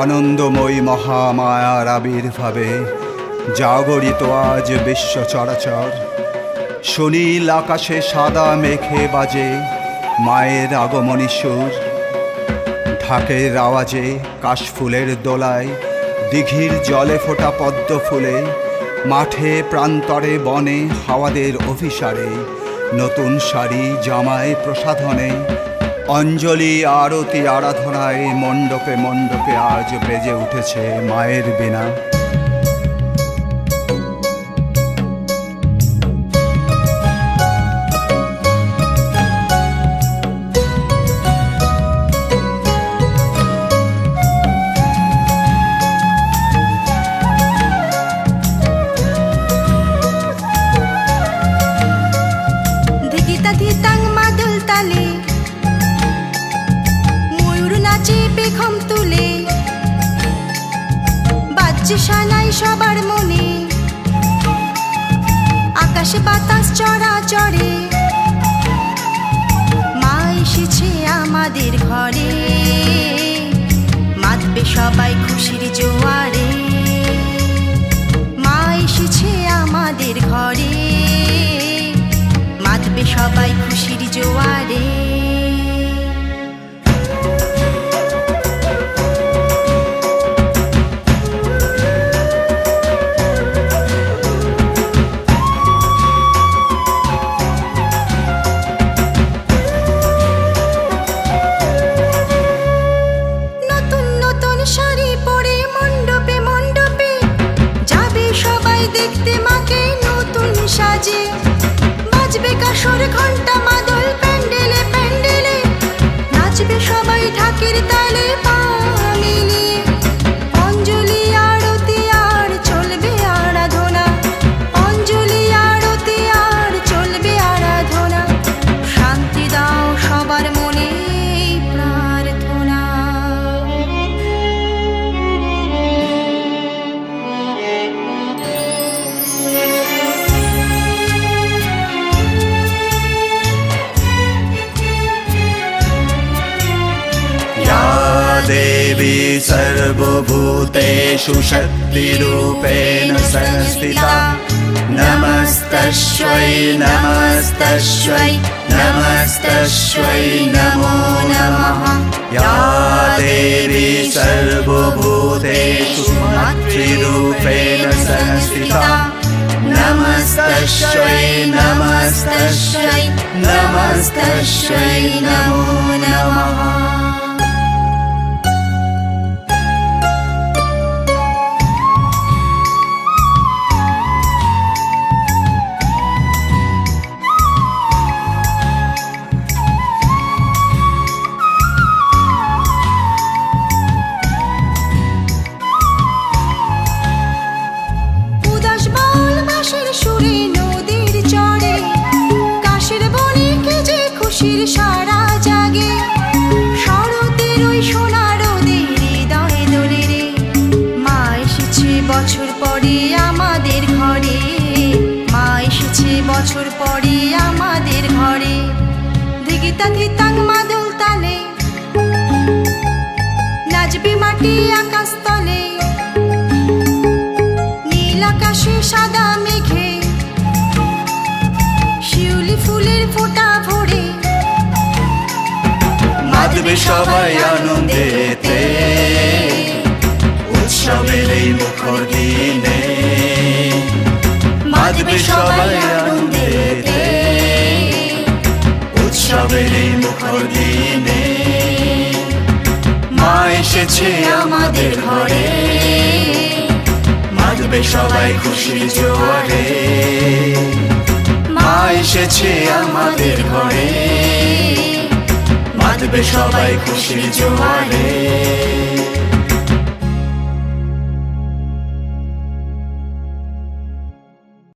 আনন্দময়ী মহামায়ার আবির্ভাবে জাগরিত আজ বিশ্ব চরাচর। সুনীল আকাশে সাদা মেঘে বাজে মায়ের আগমনী সুর। ঢাকের আওয়াজে কাশফুলের দোলায় দিঘির জলে ফোটা পদ্ম ফুলে মাঠে প্রান্তরে বনে হাওয়াদের অভিসারে নতুন শাড়ি জামায় প্রসাধনে অঞ্জলি আরতি আরাধনায় মণ্ডপে মণ্ডপে আজ বেজে উঠেছে মায়ের বিনা তালে ময়ূর নাচে পেখম তুলে। বাজছে সানাই সবার মনে। আকাশে বাতাস চড়া চড়ে। মা এসেছে আমাদের ঘরে। মাতবে সবাই খুশির জোয়ারে। মা এসেছে আমাদের ঘরে। মাতবে সবাই খুশির জোয়ারে। সাজে। বাজবে কাসর ঘণ্টা মাদল প্যান্ডেলে প্যান্ডেলে। নাচবে সবাই ঢাকের তালে পা देवी सर्वभूतेषु शक्तिरूपेण संस्थिता। नमस्तस्यै नमस्तस्यै नमस्तस्यै नमो नमः। या देवी सर्वभूतेषु मातृरूपेण संस्थिता। नमस्तस्यै नमस्तस्यै नमस्तस्यै नमो नमः খুশির সারা জাগে শরতের ওই সোনা রোদে হৃদয়ে দোলে রে। মা এসেছে বছর পরে আমাদের ঘরে, মা এসেছে বছর পরে আমাদের ঘরে। ধিগিতা ধিতাং মাদল তালে, নাচবে মাটি আকাশ তলে। নীল আকাশে সাদা মেঘে, শিউলি ফুলের ফোঁটা মাতবে সবাই আনন্দেতে উৎসবের এই মুখর দিনে মাতবে সবাই আনন্দেতে উৎসবের এই মুখর দিনে মা এসেছে আমাদের ঘরে। মাতবে সবাই খুশির জোয়ারে। মা এসেছে আমাদের ঘরে। সবাই খুশির জোয়ারে।